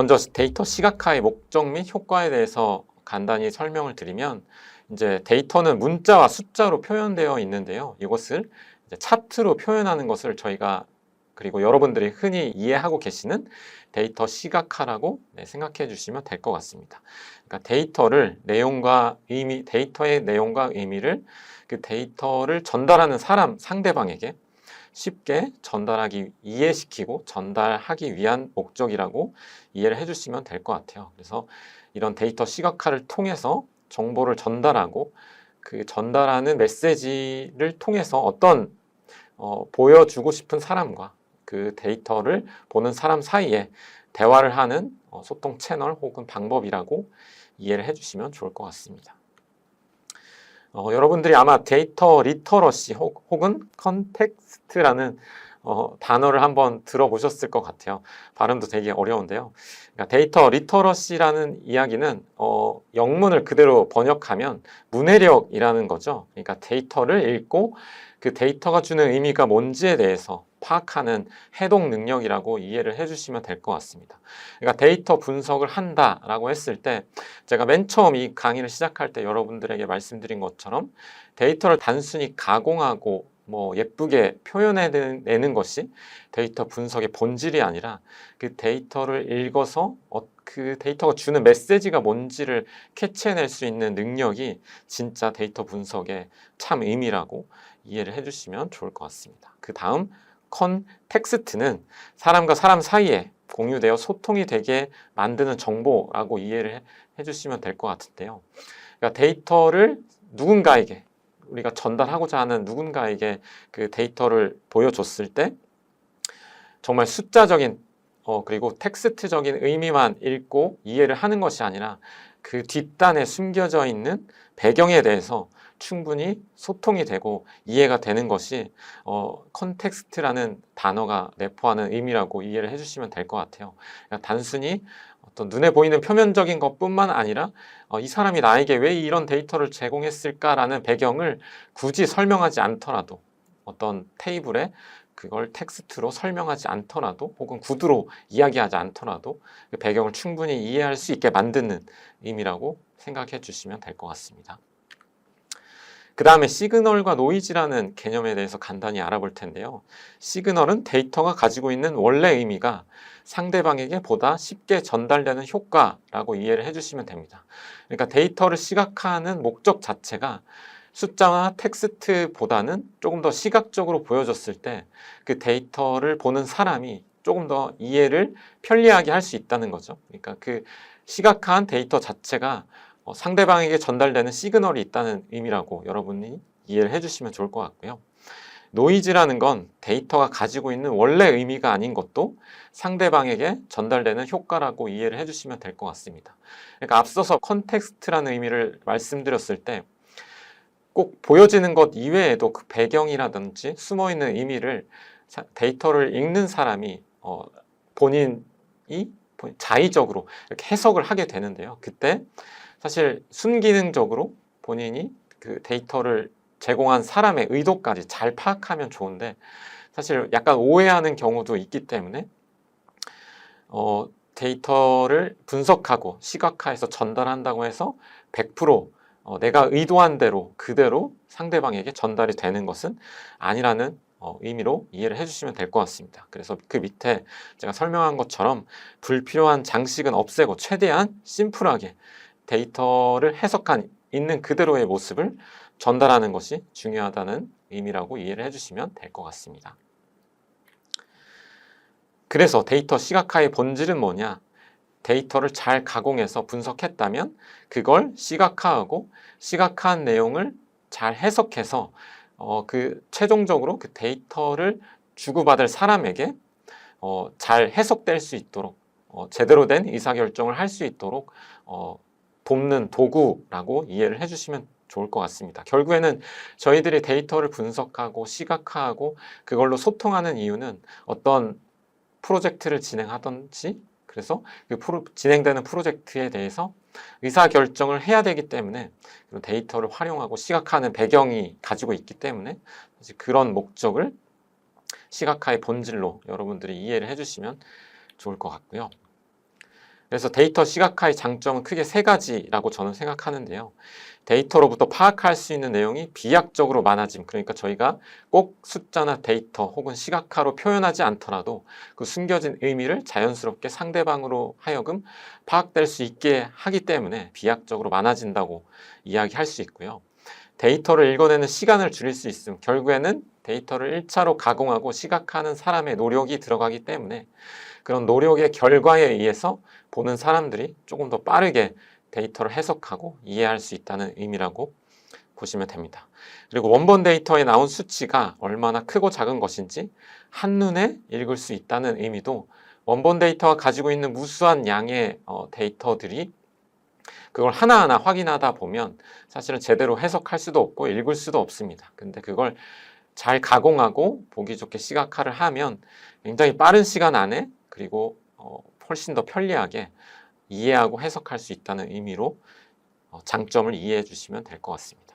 먼저 데이터 시각화의 목적 및 효과에 대해서 간단히 설명을 드리면 이제 데이터는 문자와 숫자로 표현되어 있는데요. 이것을 차트로 표현하는 것을 저희가 그리고 여러분들이 흔히 이해하고 계시는 데이터 시각화라고 네, 생각해 주시면 될 것 같습니다. 그러니까 데이터를 내용과 의미, 데이터의 내용과 의미를 그 데이터를 전달하는 사람 상대방에게 쉽게 전달하기 이해시키고 전달하기 위한 목적이라고 이해를 해주시면 될 것 같아요. 그래서 이런 데이터 시각화를 통해서 정보를 전달하고 그 전달하는 메시지를 통해서 어떤 어, 보여주고 싶은 사람과 그 데이터를 보는 사람 사이에 대화를 하는 어, 소통 채널 혹은 방법이라고 이해를 해주시면 좋을 것 같습니다. 어, 여러분들이 아마 데이터 리터러시 혹, 혹은 컨텍스트라는 어, 단어를 한번 들어보셨을 것 같아요. 발음도 되게 어려운데요. 그러니까 데이터 리터러시라는 이야기는 어, 영문을 그대로 번역하면 문해력이라는 거죠. 그러니까 데이터를 읽고 그 데이터가 주는 의미가 뭔지에 대해서 파악하는 해독 능력이라고 이해를 해주시면 될 것 같습니다. 그러니까 데이터 분석을 한다라고 했을 때 제가 맨 처음 이 강의를 시작할 때 여러분들에게 말씀드린 것처럼 데이터를 단순히 가공하고 뭐 예쁘게 표현해내는 것이 데이터 분석의 본질이 아니라 그 데이터를 읽어서 어, 그 데이터가 주는 메시지가 뭔지를 캐치해낼 수 있는 능력이 진짜 데이터 분석의 참 의미라고 이해를 해주시면 좋을 것 같습니다. 그 다음 컨텍스트는 사람과 사람 사이에 공유되어 소통이 되게 만드는 정보라고 이해를 해, 해주시면 될 것 같은데요. 그러니까 데이터를 누군가에게 우리가 전달하고자 하는 누군가에게 그 데이터를 보여줬을 때 정말 숫자적인 어, 그리고 텍스트적인 의미만 읽고 이해를 하는 것이 아니라 그 뒷단에 숨겨져 있는 배경에 대해서 충분히 소통이 되고 이해가 되는 것이 어, 컨텍스트라는 단어가 내포하는 의미라고 이해를 해주시면 될 것 같아요. 그러니까 단순히 어떤 눈에 보이는 표면적인 것뿐만 아니라 어, 이 사람이 나에게 왜 이런 데이터를 제공했을까라는 배경을 굳이 설명하지 않더라도 어떤 테이블에 그걸 텍스트로 설명하지 않더라도 혹은 구두로 이야기하지 않더라도 그 배경을 충분히 이해할 수 있게 만드는 의미라고 생각해 주시면 될 것 같습니다. 그 다음에 시그널과 노이즈라는 개념에 대해서 간단히 알아볼 텐데요. 시그널은 데이터가 가지고 있는 원래 의미가 상대방에게 보다 쉽게 전달되는 효과라고 이해를 해주시면 됩니다. 그러니까 데이터를 시각화하는 목적 자체가 숫자와 텍스트보다는 조금 더 시각적으로 보여줬을 때 그 데이터를 보는 사람이 조금 더 이해를 편리하게 할 수 있다는 거죠. 그러니까 그 시각화한 데이터 자체가 어, 상대방에게 전달되는 시그널이 있다는 의미라고 여러분이 이해를 해주시면 좋을 것 같고요. 노이즈라는 건 데이터가 가지고 있는 원래 의미가 아닌 것도 상대방에게 전달되는 효과라고 이해를 해주시면 될 것 같습니다. 그러니까 앞서서 컨텍스트라는 의미를 말씀드렸을 때 꼭 보여지는 것 이외에도 그 배경이라든지 숨어 있는 의미를 데이터를 읽는 사람이 어, 본인이 자의적으로 이렇게 해석을 하게 되는데요. 그때 사실 순기능적으로 본인이 그 데이터를 제공한 사람의 의도까지 잘 파악하면 좋은데 사실 약간 오해하는 경우도 있기 때문에 어, 데이터를 분석하고 시각화해서 전달한다고 해서 100% 어, 내가 의도한 대로 그대로 상대방에게 전달이 되는 것은 아니라는 어, 의미로 이해를 해주시면 될 것 같습니다. 그래서 그 밑에 제가 설명한 것처럼 불필요한 장식은 없애고 최대한 심플하게 데이터를 해석한 있는 그대로의 모습을 전달하는 것이 중요하다는 의미라고 이해를 해주시면 될 것 같습니다. 그래서 데이터 시각화의 본질은 뭐냐? 데이터를 잘 가공해서 분석했다면 그걸 시각화하고 시각화한 내용을 잘 해석해서 어, 그 최종적으로 그 데이터를 주고받을 사람에게 어, 잘 해석될 수 있도록 어, 제대로 된 의사결정을 할 수 있도록 어, 돕는 도구라고 이해를 해주시면 좋을 것 같습니다. 결국에는 저희들이 데이터를 분석하고 시각화하고 그걸로 소통하는 이유는 어떤 프로젝트를 진행하든지 그래서 그 프로, 진행되는 프로젝트에 대해서 의사 결정을 해야 되기 때문에 데이터를 활용하고 시각화하는 배경이 가지고 있기 때문에 그런 목적을 시각화의 본질로 여러분들이 이해를 해주시면 좋을 것 같고요. 그래서 데이터 시각화의 장점은 크게 세 가지라고 저는 생각하는데요. 데이터로부터 파악할 수 있는 내용이 비약적으로 많아짐. 그러니까 저희가 꼭 숫자나 데이터 혹은 시각화로 표현하지 않더라도 그 숨겨진 의미를 자연스럽게 상대방으로 하여금 파악될 수 있게 하기 때문에 비약적으로 많아진다고 이야기할 수 있고요. 데이터를 읽어내는 시간을 줄일 수 있음. 결국에는 데이터를 1차로 가공하고 시각화하는 사람의 노력이 들어가기 때문에 그런 노력의 결과에 의해서 보는 사람들이 조금 더 빠르게 데이터를 해석하고 이해할 수 있다는 의미라고 보시면 됩니다. 그리고 원본 데이터에 나온 수치가 얼마나 크고 작은 것인지 한눈에 읽을 수 있다는 의미도 원본 데이터가 가지고 있는 무수한 양의 어, 데이터들이 그걸 하나하나 확인하다 보면 사실은 제대로 해석할 수도 없고 읽을 수도 없습니다. 근데 그걸 잘 가공하고 보기 좋게 시각화를 하면 굉장히 빠른 시간 안에 그리고 어, 훨씬 더 편리하게 이해하고 해석할 수 있다는 의미로 어, 장점을 이해해 주시면 될 것 같습니다.